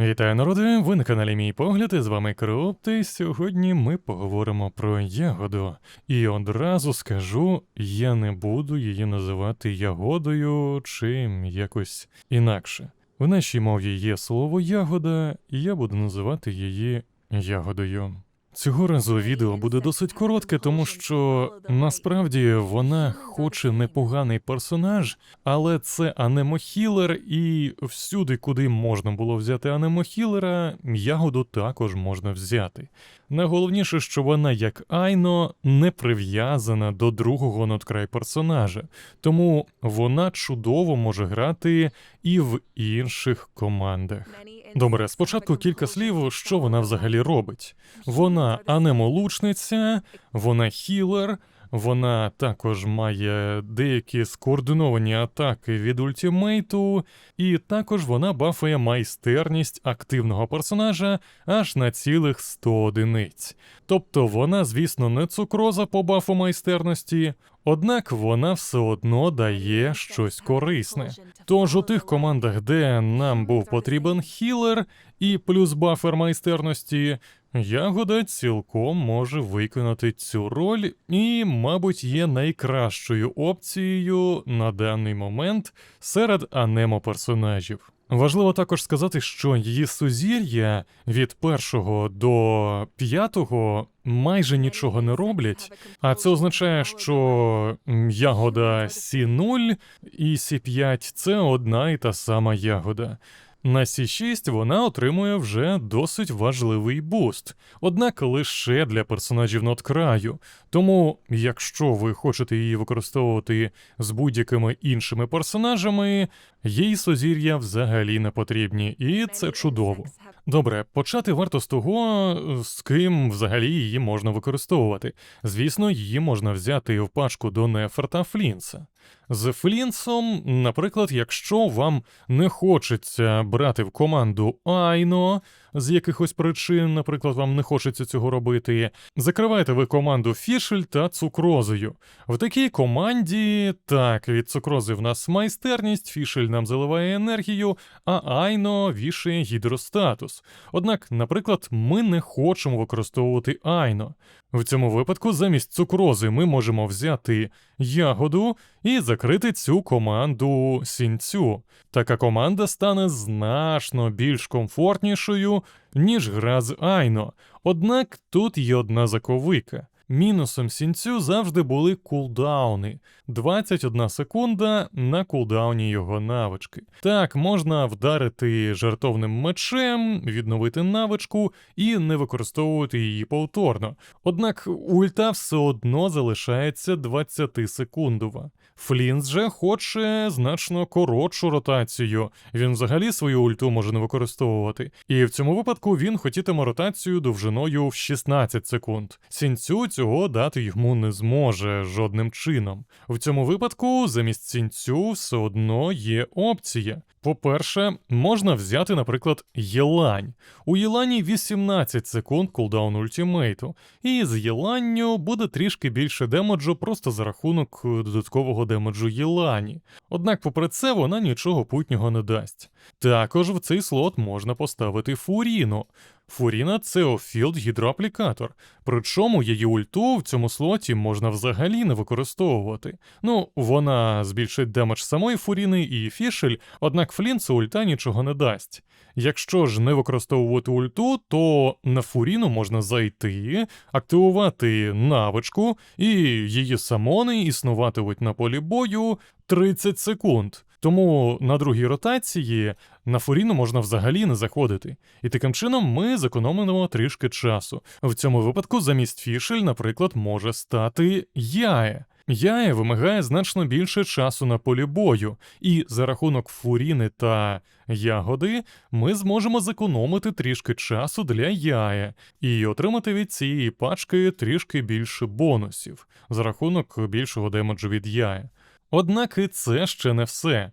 Вітаю, народи! Ви на каналі Мій Погляд, і з вами Кроп, і сьогодні ми поговоримо про ягоду. І одразу скажу, я не буду її називати ягодою чи якось інакше. В нашій мові є слово ягода, і я буду називати її ягодою. Цього разу відео буде досить коротке, тому що насправді вона хоч і непоганий персонаж, але це анемохілер, і всюди, куди можна було взяти анемохілера, ягоду також можна взяти. Найголовніше, що вона, як Айно, не прив'язана до другого надкрай персонажа, тому вона чудово може грати і в інших командах. Добре, спочатку кілька слів, що вона взагалі робить. Вона анемолучниця, вона хілер, вона також має деякі скоординовані атаки від ультимейту, і також вона бафає майстерність активного персонажа аж на цілих 100 одиниць. Тобто вона, звісно, не цукроза по бафу майстерності, однак вона все одно дає щось корисне. Тож у тих командах, де нам був потрібен хілер і плюс бафер майстерності, ягода цілком може виконати цю роль і, мабуть, є найкращою опцією на даний момент серед анемо персонажів. Важливо також сказати, що її сузір'я від першого до п'ятого майже нічого не роблять, а це означає, що ягода Сі0 і Сі5 це одна і та сама ягода. На Сі6 вона отримує вже досить важливий буст, однак лише для персонажів надкраю. Тому, якщо ви хочете її використовувати з будь-якими іншими персонажами, їй сузір'я взагалі не потрібні, і це чудово. Добре, почати варто з того, з ким взагалі її можна використовувати. Звісно, її можна взяти в пачку до Неферта Флінса. З Флінсом, наприклад, якщо вам не хочеться брати в команду Айно з якихось причин, наприклад, вам не хочеться цього робити, закривайте ви команду Фішель та цукрозою. В такій команді, так, від цукрози в нас майстерність, Фішель нам заливає енергію, а Айно вішає гідростатус. Однак, наприклад, ми не хочемо використовувати Айно. В цьому випадку замість цукрози ми можемо взяти ягоду і закрити цю команду сінцю. Така команда стане значно більш комфортнішою, ніж гра з Айно. Однак тут є одна заковика. Мінусом сінцю завжди були кулдауни 21 секунда на кулдауні його навички. Так, можна вдарити жартовним мечем, відновити навичку і не використовувати її повторно. Однак ульта все одно залишається 20 секундова. Флінс же хоче значно коротшу ротацію. Він взагалі свою ульту може не використовувати. І в цьому випадку він хотітиме ротацію довжиною в 16 секунд. Сінцю цього дати йому не зможе жодним чином. В цьому випадку замість сінцю все одно є опція. По-перше, можна взяти, наприклад, Єлань. У Єлані 18 секунд кулдаун ультимейту, і з Єланню буде трішки більше демеджу просто за рахунок додаткового демеджу Єлані. Однак, попри це, вона нічого путнього не дасть. Також в цей слот можна поставити Фуріну. Фуріна це офілд гідроаплікатор, причому її ульту в цьому слоті можна взагалі не використовувати. Ну, вона збільшить демедж самої Фуріни і Фішель, однак Флінцу ульта нічого не дасть. Якщо ж не використовувати ульту, то на Фуріну можна зайти, активувати навичку, і її самони існуватимуть на полі бою 30 секунд. Тому на другій ротації на Фуріну можна взагалі не заходити. І таким чином ми зекономимо трішки часу. В цьому випадку замість фішель, наприклад, може стати яє. Яє вимагає значно більше часу на полі бою, і за рахунок фуріни та ягоди ми зможемо зекономити трішки часу для яє і отримати від цієї пачки трішки більше бонусів за рахунок більшого демеджу від яє. Однак і це ще не все.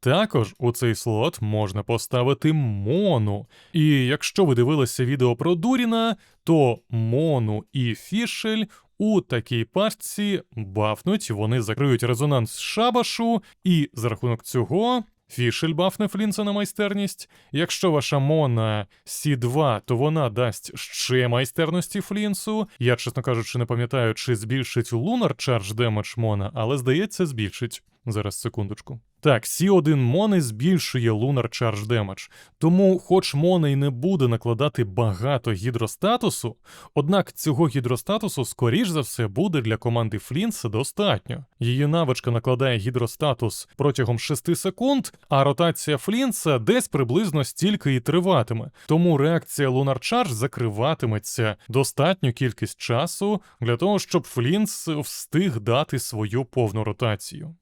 Також у цей слот можна поставити мону. І якщо ви дивилися відео про Дуріна, то мону і фішель у такій пачці бафнуть, вони закриють резонанс шабашу, і за рахунок цього Фішель бафне Флінца на майстерність. Якщо ваша Мона Сі2, то вона дасть ще майстерності флінсу. Я, чесно кажучи, не пам'ятаю, чи збільшить лунар чардж демедж Мона, але здається, збільшить. Зараз секундочку. Так, Сі1 Мони збільшує Lunar Charge Damage, тому, хоч Мона й не буде накладати багато гідростатусу, однак цього гідростатусу, скоріш за все, буде для команди Флінса достатньо. Її навичка накладає гідростатус протягом 6 секунд, а ротація Флінса десь приблизно стільки і триватиме. Тому реакція Lunar Charge закриватиметься достатню кількість часу для того, щоб Флінс встиг дати свою повну ротацію.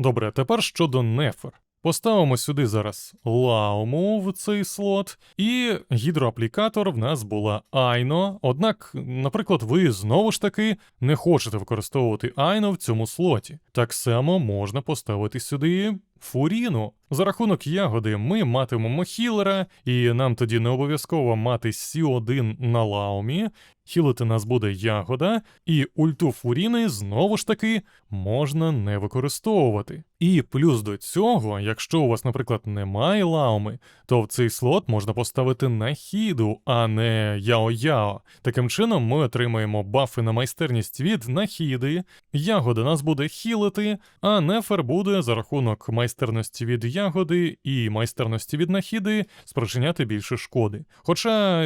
Добре, тепер щодо нефер. Поставимо сюди зараз лауму в цей слот, і гідроаплікатор в нас була Айно. Однак, наприклад, ви знову ж таки не хочете використовувати Айно в цьому слоті. Так само можна поставити сюди фуріну. За рахунок ягоди ми матимемо хілера, і нам тоді не обов'язково мати Сі1 на лаумі. Хілити нас буде ягода, і ульту фуріни знову ж таки можна не використовувати. І плюс до цього, якщо у вас, наприклад, немає лауми, то в цей слот можна поставити нахіду, а не яо-яо. Таким чином ми отримаємо бафи на майстерність від нахіди, ягода нас буде хілити, а нефер буде за рахунок майстерності від ягоди і майстерності від нахіди спричиняти більше шкоди. Хоча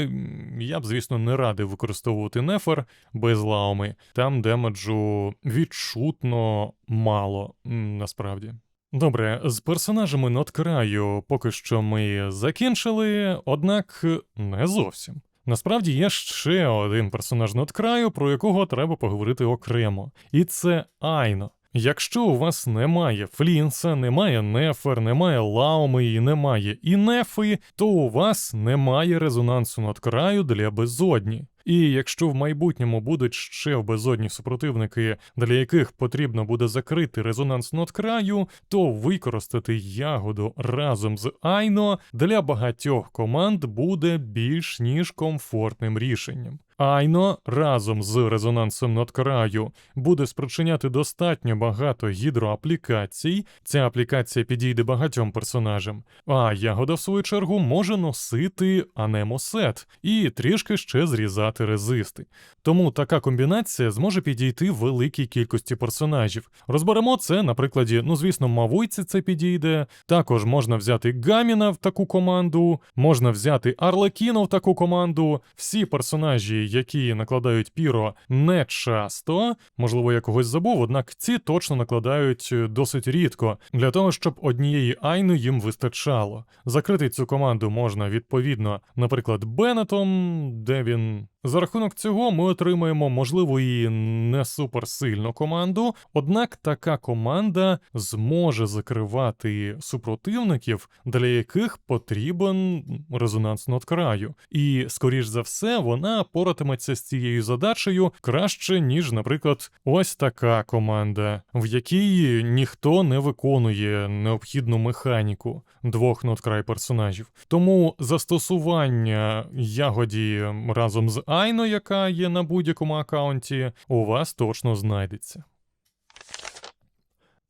я б, звісно, не радив використовувати нефер без лауми, там демеджу відчутно мало, насправді. Добре, з персонажами Ноткраю поки що ми закінчили, однак не зовсім. Насправді є ще один персонаж Ноткраю, про якого треба поговорити окремо, і це Айно. Якщо у вас немає Флінса, немає Нефер, немає Лауми і немає Інефи, то у вас немає резонансу Ноткраю для безодні. І якщо в майбутньому будуть ще безодні супротивники, для яких потрібно буде закрити резонанс ноткраю, то використати ягоду разом з Айно для багатьох команд буде більш ніж комфортним рішенням. Айно разом з резонансом ноткраю буде спричиняти достатньо багато гідроаплікацій. Ця аплікація підійде багатьом персонажам. А ягода, в свою чергу, може носити анемосет і трішки ще зрізати резисти. Тому така комбінація зможе підійти великій кількості персонажів. Розберемо це на прикладі, ну звісно, Мавойці це підійде. Також можна взяти Гаміна в таку команду, можна взяти Арлекіно в таку команду. Всі персонажі, які накладають піро не часто, можливо, я когось забув, однак ці точно накладають досить рідко, для того, щоб однієї айни їм вистачало. Закрити цю команду можна відповідно, наприклад, Беннетом, де він. За рахунок цього ми отримаємо, можливо, і не суперсильну команду, однак така команда зможе закривати супротивників, для яких потрібен резонанс краю. І, скоріш за все, вона поратиметься з цією задачею краще, ніж, наприклад, ось така команда, в якій ніхто не виконує необхідну механіку двох ноткрай персонажів. Тому застосування ягоді разом з Айно, яка є на будь-якому аккаунті, у вас точно знайдеться.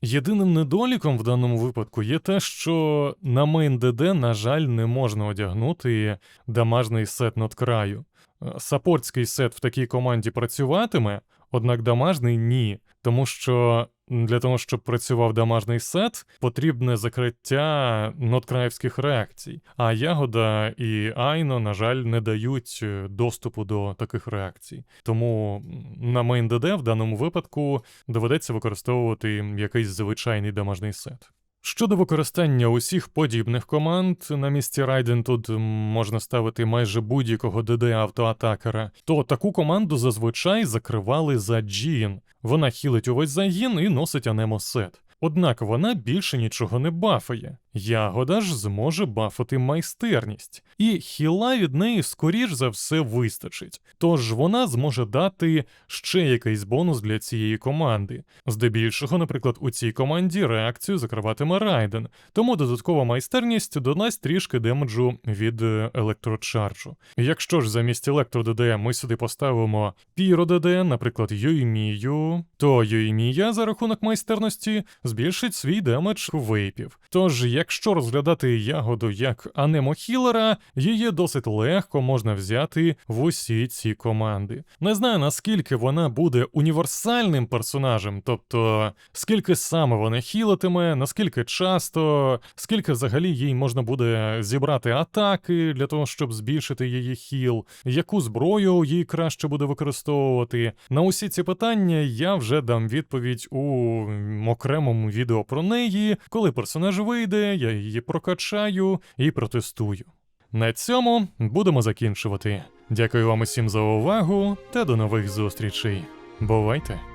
Єдиним недоліком в даному випадку є те, що на мейн на жаль, не можна одягнути дамажний сет над краю. Саппортський сет в такій команді працюватиме, однак дамажний ні, тому що для того, щоб працював дамажний сет, потрібне закриття ноткраївських реакцій. А ягода і Айно, на жаль, не дають е, доступу до таких реакцій. Тому на мейн ДД в даному випадку доведеться використовувати якийсь звичайний дамажний сет. Щодо використання усіх подібних команд, на місці Райден тут можна ставити майже будь-якого ДД автоатакера, то таку команду зазвичай закривали за Джін. Вона хілить увесь загін і носить анемосет. Однак вона більше нічого не бафає. Ягода ж зможе бафати майстерність, і хіла від неї скоріш за все вистачить. Тож вона зможе дати ще якийсь бонус для цієї команди. Здебільшого, наприклад, у цій команді реакцію закриватиме Райден, тому додаткова майстерність додасть трішки демеджу від е, електрочарджу. Якщо ж замість електро ДД ми сюди поставимо Піро ДД, наприклад, Юймію, то Юймія за рахунок майстерності збільшить свій демедж вейпів. Тож, якщо розглядати ягоду як анемохілера, її досить легко можна взяти в усі ці команди. Не знаю наскільки вона буде універсальним персонажем, тобто скільки саме вона хілитиме, наскільки часто, скільки взагалі їй можна буде зібрати атаки для того, щоб збільшити її хіл, яку зброю їй краще буде використовувати. На усі ці питання я вже дам відповідь у окремому відео про неї, коли персонаж вийде, я її прокачаю і протестую. На цьому будемо закінчувати. Дякую вам усім за увагу та до нових зустрічей. Бувайте!